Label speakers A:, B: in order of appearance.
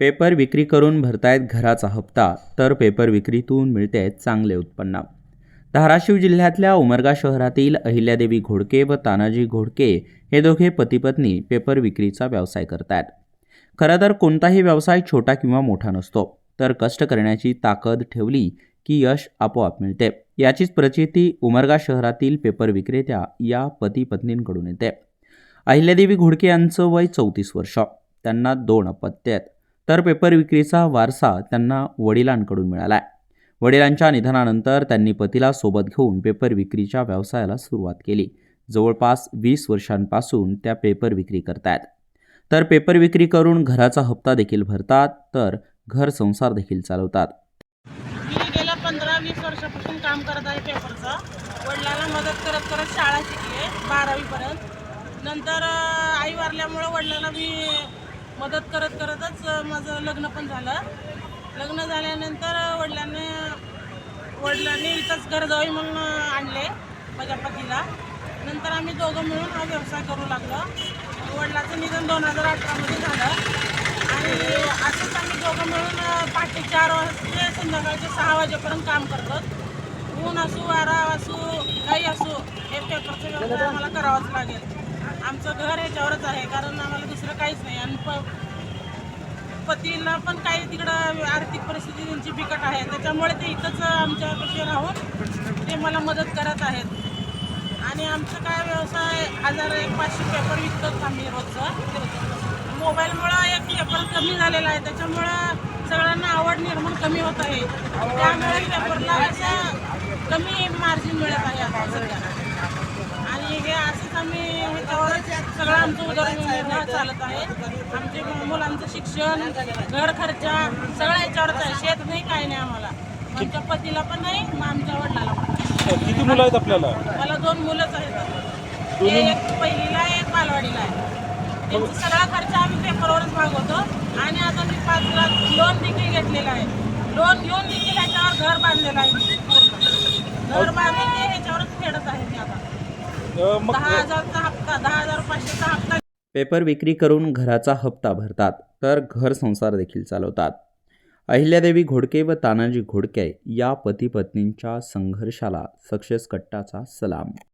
A: Paper विक्री करून भरतायत घराचा हप्ता तर पेपर विक्रीतून मिळते चांगले उत्पन्न. धाराशिव जिल्ह्यातल्या उमरगा शहरातील अहिल्यादेवी घोडके व तानाजी घोडके हे दोघे पतीपत्नी पेपर विक्रीचा व्यवसाय करतात खरं तर कोणताही व्यवसाय छोटा किंवा मोठा नसतो तर कष्ट करण्याची ताकद ठेवली की यश आपोआप मिळते. याचीच प्रचिती उमरगा शहरातील पेपर विक्रेत्या या पती पत्नींकडून येते. अहिल्यादेवी घोडके यांचं वय चौतीस वर्ष त्यांना दोन अपत्य आहेत. तर पेपर विक्रीचा वारसा त्यांना वडिलांकडून मिळाला आहे वडिलांच्या निधनानंतर त्यांनी पतीला सोबत घेऊन पेपर विक्रीच्या व्यवसायाला सुरुवात केली. जवळपास वीस वर्षांपासून त्या पेपर विक्री करतायत. तर पेपर विक्री करून घराचा हप्ता देखील भरतात तर घर संसार देखील चालवतात.
B: मी गेल्या पंधरा वीस वर्षापासून काम करत आहे पेपरचं. वडिलांना मदत करत करत शाळा शिकले बारावीपर्यंत. नंतर आई वारल्यामुळं वडिलांना मी मदत करत करतच माझं लग्न पण झालं. लग्न झाल्यानंतर वडिलांनी वडिलांनी इथंच घर जावी म्हणून आणले माझ्या पतीला. नंतर आम्ही दोघं मिळून हा व्यवसाय करू लागलो. वडिलाचं निधन दोन हजार अठरामध्ये झालं. आणि असंच आम्ही दोघं मिळून अं, पहाटे चार वाजते संध्याकाळचे सहा वाजेपर्यंत काम करतो. ऊन असू वारा असू काही असू हे पेपरचं व्यवसाय आम्हाला करावाच लागेल. आमचं घर याच्यावरच आहे कारण आम्हाला दुसरं काहीच नाही. आणि प पतीला पण काही तिकडं आर्थिक परिस्थिती त्यांची बिकट आहे. त्याच्यामुळे ते इथंच आमच्यापाशी राहून ते मला मदत करत आहेत. आणि आमचं काय व्यवसाय हजार एक पाचशे पेपर विकतोच आम्ही रोजचं. मोबाईलमुळं एक पेपर कमी झालेला आहे. त्याच्यामुळं सगळ्यांना आवड निर्माण कमी होत आहे. त्यामुळे पेपरला असं कमी मार्जिन मिळत आहे आता सध्या. आणि हे असंच आम्ही सगळं आमचं उदरनिर्वाह चालत आहे. आमचे मुलांचं शिक्षण घर खर्चा सगळं याच्यावरच आहे. शेत नाही काही नाही आम्हाला. आमच्या पतीला पण नाही मग आमच्या वडिलाला पण नाही.
C: किती मुलं आहेत आपल्याला?
B: मला दोन मुलंच आहेत. एक पहिलीला आहे एक बालवाडीला आहे. त्यांचा सगळा खर्च आम्ही पेपरवरच भागवतो आणि आता मी पाच लाख लोन देखील घेतलेलं आहे. लोन घेऊन देखील ह्याच्यावर घर बांधलेलं आहे मी. पूर्ण घर बांधून ते ह्याच्यावरच फेडत आहे मी आता.
C: मग
B: दहा हजारचा हप्ता दहा हजार पाचशेचा हप्ता.
A: पेपर विक्री करून घराचा हप्ता भरतात तर घर संसार देखील चालवतात. अहिल्यादेवी घोडके व तानाजी घोडके या पती पत्नींच्या संघर्षाला सक्सेस कट्टाचा सलाम.